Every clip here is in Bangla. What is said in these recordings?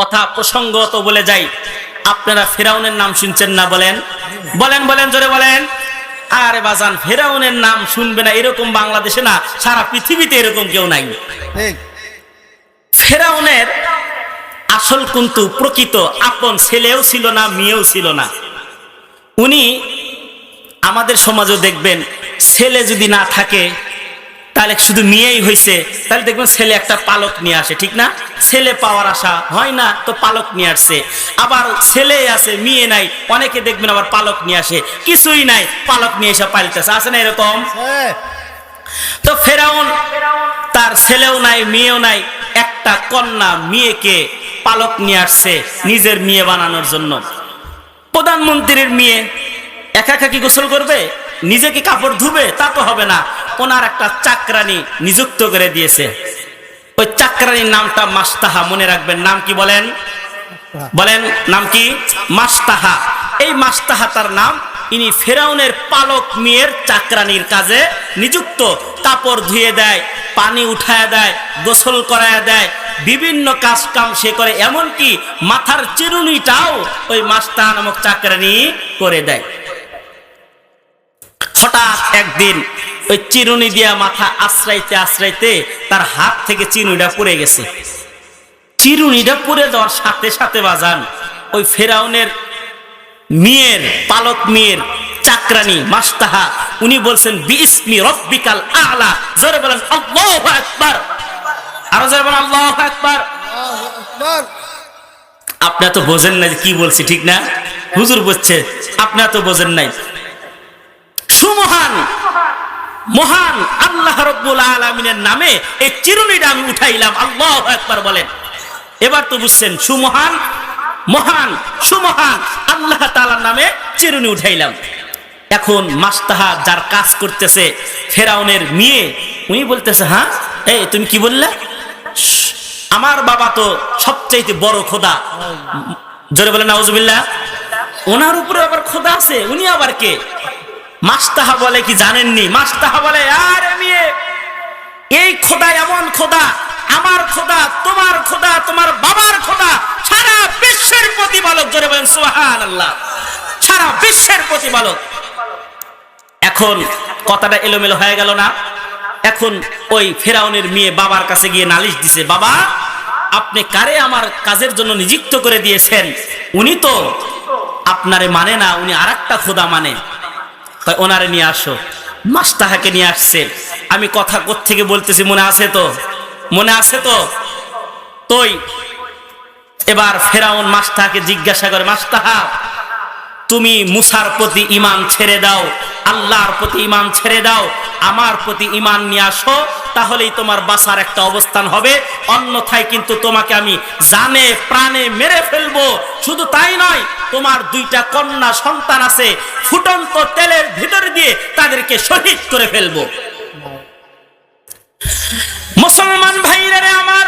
কথা প্রসঙ্গত বলে যাই। আপনারা ফেরাউনের নাম শুনছেন না বলেন? বলেন বলেন জোরে বলেন। আরে বাজান ফেরাউনের নাম শুনবে না এরকম বাংলাদেশে না সারা পৃথিবীতে এরকম কেউ নাই। ফেরাউনের আসল কিন্তু প্রকৃত আপন ছেলেও ছিল না মেয়েও ছিল না। উনি আমাদের সমাজও দেখবেন ছেলে যদি না থাকে তাহলে শুধু মেয়েই হয়েছে তাহলে দেখবেন ছেলে একটা পালক নিয়ে আসে ঠিক না? ছেলে পাওয়ার আশা হয় না তো পালক নিয়ে আসছে। আবার ছেলে আছে মেয়ে নাই অনেকে দেখবেন আবার পালক নিয়ে আসে। কিছুই নাই পালক নিয়ে এসে পালতেছে। আছে না এরকম? হ্যাঁ। তো ফেরাউন তার ছেলেও নাই মেয়েও নাই একটা কন্যা মেয়েকে পালক নিয়ে আসছে নিজের মেয়ে বানানোর জন্য। প্রধানমন্ত্রীর মেয়ে একা একা কি গোসল করবে? নিজে কি কাপড় ধুবে? তা তো হবে না। ওনার একটা চাকরানি নিযুক্ত করে দিয়েছে। ওই চাকরানির নামটা মাস্তাহা মনে রাখবেন। নাম কি বলেন? বলেন নাম কি? মাস্তাহা এই মাস্তাহা তার নাম ইনি ফেরাউনের পালক মেয়ের চাকরানির কাজে নিযুক্ত। কাপড় ধুয়ে দেয় পানি উঠায় দেয় গোসল করায় দেয় বিভিন্ন কাজ কাম সে করে এমনকি মাথার চিরুনিটাও ওই মাস্তাহা নামক চাকরানি করে দেয়। হঠাৎ একদিন ওই চিরুনি দিয়া মাথা আশ্রাইতে আশ্রাইতে তার হাত থেকে চিরুনিটা পড়ে গেছে। চিরুনিটা পড়ে যাওয়ার সাথে সাথে বাজান, ওই ফেরাউনের মেয়ের, পালক মেয়ের চাকরানি মাস্তাহা, উনি বলছেন বিস্মি রব্বিকাল আলা। জোরে বলেন, আল্লাহু আকবার। আরও জোরে বলেন, আল্লাহু আকবার। আপনি তো বোঝেন না কি বলছি, ঠিক না? হুজুর বুঝছে আপনি তো বোঝেন নাই। সুমহান! মহান আল্লাহ রব্বুল আলমিনের নামে এই চিরুনিটা আমি উঠাইলাম। আল্লাহ একবার বলেন। এবার তো বুঝছেন, সুমহান, মহান, সুমহান, আল্লাহ তালার নামে চিরুনি উঠাইলাম। এখন মাস্তাহা যার কাজ করতেছে, ফেরাউনের মেয়ে, উনি বলতেছে হ্যাঁ এই তুমি কি বললে? আমার বাবা তো সবচাইতে বড় খোদা। জোরে বলে নাউজুবিল্লাহ। ওনার উপরে আবার খোদা আছে, উনি আবার কে? মাস্তাহা বলে কি জানেননি? মাস্তাহা বলে, আর মেয়ে, এই খোদা এমন খোদা, আমার খোদা, তোমার খোদা, তোমার বাবার খোদা, সারা বিশ্বের প্রতিপালক। জোরে বলেন সুবহান আল্লাহ সারা বিশ্বের প্রতিপালক। এখন কথাটা এলোমেলো হয়ে গেল না? এখন ওই ফেরাউনের মেয়ে বাবার কাছে গিয়ে নালিশ দিছে, বাবা, আপনি কারে আমার কাজের জন্য নিযুক্ত করে দিয়েছেন? উনি তো আপনারে মানে না, উনি আর খোদা মানে। কয় ওনারে নিয়ে আসো। মাস্তাহাকে নিয়ে আসছে। আমি কথা থেকে বলতেছি, মনে আছে তো? মনে আছে তো? তোই এবার ফেরাউন মাস্তাহাকে জিজ্ঞাসা করে মাস্তাহা তুমি মুসার প্রতি ইমান ছেড়ে দাও, আল্লাহর প্রতি ইমান ছেড়ে দাও, আমার প্রতি ইমান নিয়ে আসো, তাহলেই তোমার বাসার একটা অবস্থান হবে। অন্যথায় কিন্তু তোমাকে আমি জানে, প্রাণে মেরে ফেলব। শুধু তাই নয়, তোমার দুইটা কন্যা সন্তান আছে, ফুটন্ত তেলের ভিতর দিয়ে তাদেরকে শহীদ করে ফেলব। মুসলমান ভাইরা আমার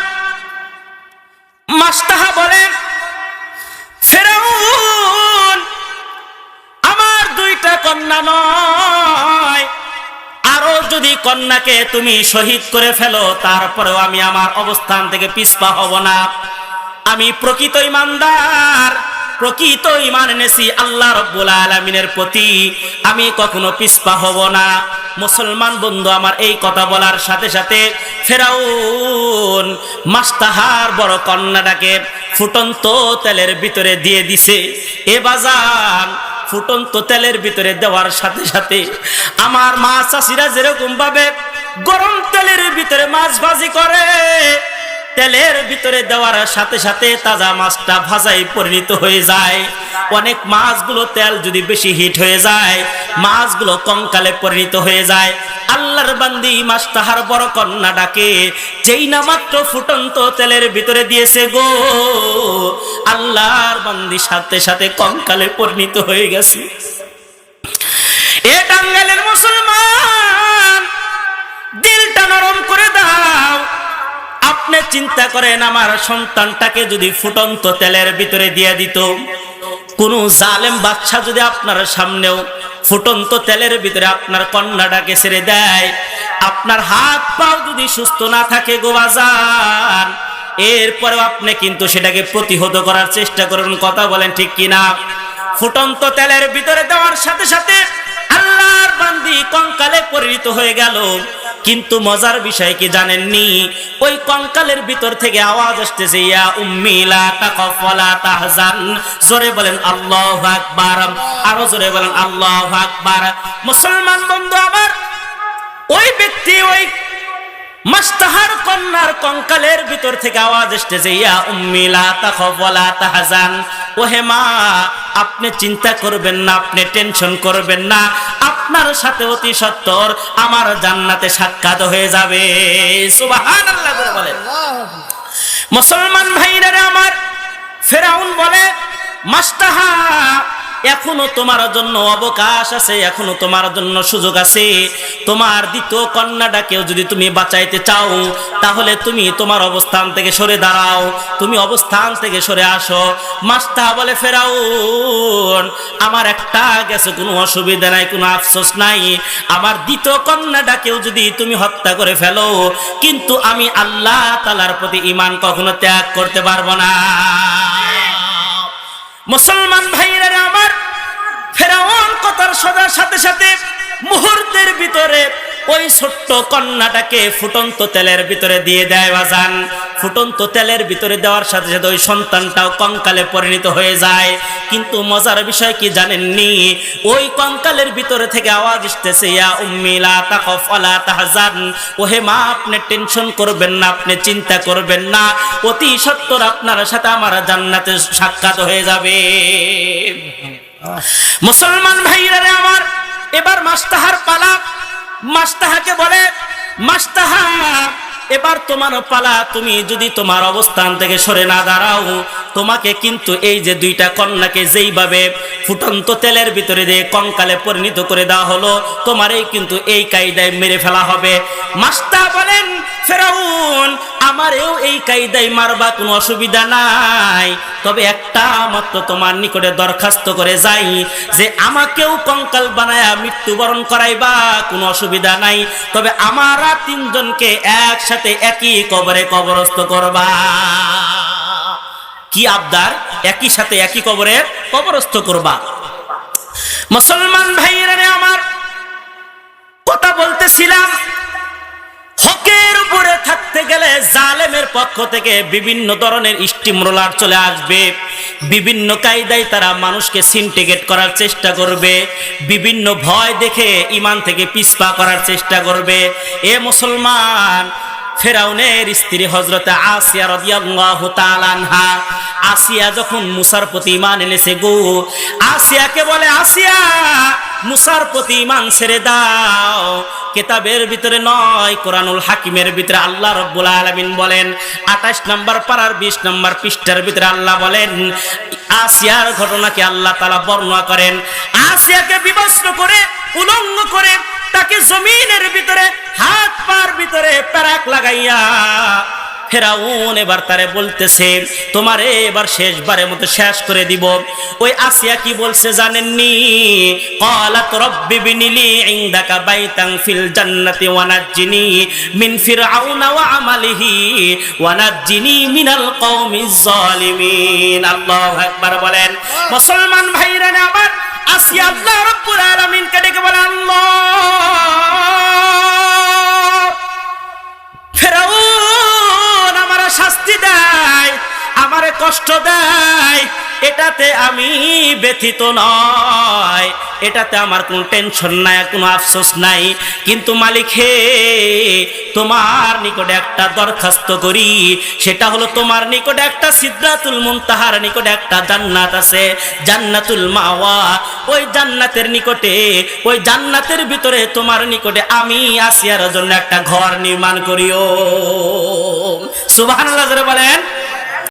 মাস্তাহা বলেন, ফেরাউন আমার দুইটা কন্যা নয়, আরও যদি কন্যাকে তুমি শহীদ করে ফেলো, তারপরেও আমি আমার অবস্থান থেকে পিছপা হব না। আমি প্রকৃত ইমানদার, প্রকৃত ইমান এনেছি আল্লাহ রব্বুল আলমিনের প্রতি। আমি কখনো পিছপা হব না। মুসলমান বন্ধু, আমার এই কথা বলার সাথে সাথে ফেরাউন মাস্তাহার বড় কন্যাটাকে ফুটন্ত তেলের ভিতরে দিয়ে দিছে। এ বাজান ফুটন্ত তেলের ভিতরে দেওয়ার সাথে সাথে আমার মা চাষিরা যেরকম ভাবে গরম তেলের ভিতরে মাছ ভাজি করে তেলের ভিতরে দেওয়ার সাথে সাথে তাজা মাছটা ভাজাই পরিণত হয়ে যায়। অনেক মাছগুলো তেল যদি বেশি হিট হয়ে যায়, মাছগুলো কঙ্কালে পরিণত হয়ে যায়। আল্লাহর বান্দি মাছ তাহার বড় কন্যা ডাকে, যেই না মাত্র ফুটন্ত তেলের ভিতরে দিয়েছে গো। আল্লাহর বান্দি সাথে সাথে কঙ্কালে পরিণত হয়ে গেছে। এ টাঙ্গালের মুসলমান আপনি চিন্তা করেন, আমার সন্তানটাকে যদি ফুটন্ত তেলের ভিতরে দিয়ে দিত, কোন জালেম বাচ্চা যদি আপনার সামনেও ফুটন্ত তেলের ভিতরে আপনার কন্যাটাকে ছেড়ে দেয়, আপনার হাত পাও যদি সুস্থ না থাকে গোবাজান এরপরেও আপনি কিন্তু সেটাকে প্রতিহত করার চেষ্টা করবেন কথা বলেন ঠিক কিনা? ফুটন্ত তেলের ভিতরে দেওয়ার সাথে সাথে আল্লাহর বান্দি কঙ্কালে পরিণত হয়ে গেল। কিন্তু মজার বিষয় কি জানেননি? ওই কঙ্কালের ভিতর থেকে আওয়াজ আসতেছে, ইয়া উম্মিলা তাকাফলা তাহজান। জোরে বলেন, আল্লাহু আকবার। আরও জোরে বলেন, আল্লাহু আকবার। মুসলমান বন্ধু আমার, ওই ব্যক্তি ওই মাস্তাহার কন্যার কঙ্কালের ভিতর থেকে আওয়াজ এসতেছে ইয়া উম্মিলা তাখওয়ালা তাহজান। ওহে মা, আপনি চিন্তা করবেন না, আপনি টেনশন করবেন না। আপনার সাথে অতি সত্তর, আমার জান্নাতে সাক্ষাৎ হয়ে যাবে। সুবহানাল্লাহ করে বলেন মুসলমান ভাইরা আমার, ফেরাউন বলে, মাস্তাহা এখনও তোমার জন্য অবকাশ আছে এখনও তোমার জন্য সুযোগ আছে। তোমার দ্বিতীয় কন্যাটাকেও যদি তুমি বাঁচাইতে চাও তাহলে তুমি তোমার অবস্থান থেকে সরে দাঁড়াও তুমি অবস্থান থেকে সরে আসো। মাস্তা বলে ফেরাউন আমার একটা গেছে কোনো অসুবিধা নাই কোনো আফসোস নাই। আমার দ্বিতীয় কন্যাটাকেও যদি তুমি হত্যা করে ফেলো কিন্তু আমি আল্লাহ তালার প্রতি ইমান কখনো ত্যাগ করতে পারব না। মুসলমান ভাইরা আমার ফেরাউন কথার সদার সাথে সাথে মুহূর্তের ভিতরে ওই ছোট্ট কন্যাটাকে ফুটন্ত তেলের ভিতরে দিয়ে দেয় বাজান। ফুটন্ত তেলের ভিতরে দেওয়ার সাথে সাথে ওই সন্তানটাও কঙ্কালে পরিণত হয়ে যায়। কিন্তু মজার বিষয় কি জানেননি? ওই কঙ্কালের ভিতরে থেকে আওয়াজ আসতেছে ইয়া উম্মিলা তাকফ আলা তাহজান। ওহে মা, আপনি টেনশন করবেন না, আপনি চিন্তা করবেন না। অতি সত্তর আপনার সাথে আমার জান্নাতে সাক্ষাৎ হয়ে যাবে। মুসলমান ভাইরা আমার, এবার মাস্তাহার পালা। মাস্তাহাকে বলে মাস্তাহা এবার তোমার পালা। তুমি যদি তোমার অবস্থান থেকে সরে না দাঁড়াও, তোমাকে কিন্তু এই যে দুইটা কন্যাকে যেইভাবে ফুটন্ত তেলের ভিতরে দিয়ে কঙ্কালে পরিণত করে দেওয়া হলো তোমার এই কিন্তু এই কায়দায় মেরে ফেলা হবে। মাস্তা বলেন, ফেরাউন আমারেও এই কায়দায় মারবা কোনো অসুবিধা নাই। তবে একটা মাত্র তোমার নিকটে দরখাস্ত করে যাই যে আমাকেও কঙ্কাল বানায়া মৃত্যুবরণ করাইবা, কোনো অসুবিধা নাই। তবে আমারা তিনজনকে একসাথে একই কবরে কবরস্থ করবা। কি আবদার? একই সাথে একই কবরে কবরস্থ করবা। মুসলমান ভাইরা রে আমার, কথা বলতেছিলাম। হকের উপরে থাকতে গেলে জালেমের পক্ষ থেকে বিভিন্ন ধরনের স্টিম রোলার চলে আসবে। বিভিন্ন কায়দায় তারা মানুষকে সিন্টিগেট করার চেষ্টা করবে। বিভিন্ন ভয় দেখে ইমান থেকে পিছপা করার চেষ্টা করবে। এ মুসলমান, ফেরাউনের স্ত্রী হজরতে আসিয়া রাদিয়াল্লাহু আসিয়া যখন মুসার প্রতি ইমান এনেছে গো, আসিয়াকে বলে, আসিয়া, মুসার প্রতি ইমান ছেড়ে দাও। কেতাবের ভিতরে নয়, কোরআনুল হাকিমের ভিতরে আল্লাহ রব্বুল আলমিন বলেন 28 নম্বর পাড়ার বিশ নম্বর পৃষ্ঠার ভিতরে আল্লাহ বলেন, আসিয়ার ঘটনাকে আল্লাহ তালা বর্ণনা করেন। আসিয়াকে বিবস্ত্র করে, উলঙ্গ করে, তাকে জমিনের ভিতরে হাত পার ভিতরে প্যারাক লাগাইয়া ফেরাউন এবার তারে বলতেছে, তোমার এবার শেষবারের মতো শেষ করে দিব। ওই আসিয়া কি বলছে জানেননি? কলাত রব্বি বিনিলি ইনদাকা বাইতাং ফিল জান্নাতি ওয়ানাজ্জিনি মিন ফিরআউন ওয়া আমালিহি ওয়ানাজ্জিনি মিনাল কওমি যালিমিন আল্লাহু আকবার বলেন। মুসলমান ভাইরা আবার আসিয়া আল্লাহ রাব্বুল আলামিন কে ডেকে বলে, আল্লাহ এটাতে আমি ব্যথিত নয়। এটাতে আমার কোনো টেনশন নাই কোনো আফসোস নাই। কিন্তু মালিক হে, তোমার নিকটে একটা দরখাস্ত করি। সেটা হলো তোমার নিকটে একটা সিদ্ধাতুল মুনতাহার নিকটে একটা জান্নাত আছে, জান্নাতুল মাওয়া। ওই জান্নাতের নিকটে, ওই জান্নাতের ভিতরে তোমার নিকটে আমি আসিয়ার জন্য একটা ঘর নির্মাণ করিও। সুবহানাল্লাহ বলেন।